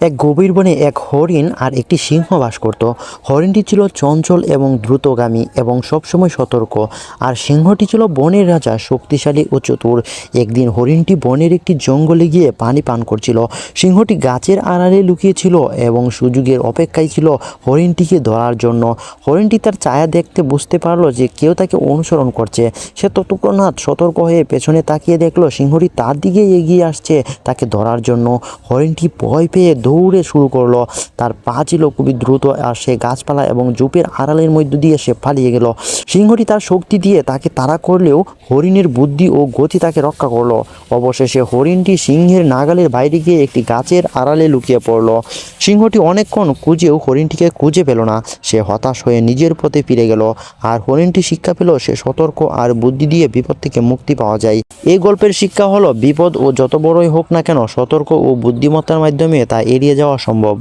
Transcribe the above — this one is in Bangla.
এক গভীর বনে এক হরিণ আর একটি সিংহ বাস করত। হরিণটি ছিল চঞ্চল এবং দ্রুতগামী এবং সবসময় সতর্ক। আর সিংহটি ছিল বনের রাজা, শক্তিশালী ও চতুর। একদিন হরিণটি বনের একটি জঙ্গলে গিয়ে পানি পান করছিল। সিংহটি গাছের আড়ালে লুকিয়েছিল এবং সুযোগের অপেক্ষায় ছিল হরিণটিকে ধরার জন্য। হরিণটি তার ছায়া দেখতে বুঝতে পারল যে কেউ তাকে অনুসরণ করছে। সে ততক্ষণাৎ সতর্ক হয়ে পেছনে তাকিয়ে দেখল সিংহটি তার দিকে এগিয়ে আসছে তাকে ধরার জন্য। হরিণটি ভয় পেয়ে দৌড়ে শুরু করল। তার পা ছিল খুবই দ্রুত আর সে গাছপালা এবং জুপের আড়ালের মধ্য দিয়ে সে পালিয়ে গেল। সিংহটি তার শক্তি দিয়ে তাকে তাড়া করলেও হরিণের বুদ্ধি ও গতি তাকে রক্ষা করল। অবশেষে হরিণটি সিংহের নাগালের বাইরে গিয়ে একটি গাছের আড়ালে লুকিয়ে পড়ল। সিংহটি অনেকক্ষণ খুঁজেও হরিণটিকে খুঁজে পেল না। সে হতাশ হয়ে নিজের পথে ফিরে গেল আর হরিণটি শিক্ষা পেল সে সতর্ক আর বুদ্ধি দিয়ে বিপদ থেকে মুক্তি পাওয়া যায়। এই গল্পের শিক্ষা হলো, বিপদ ও যত বড়ই হোক না কেন সতর্ক ও বুদ্ধিমত্তার মাধ্যমে তা এড়িয়ে যাওয়া সম্ভব।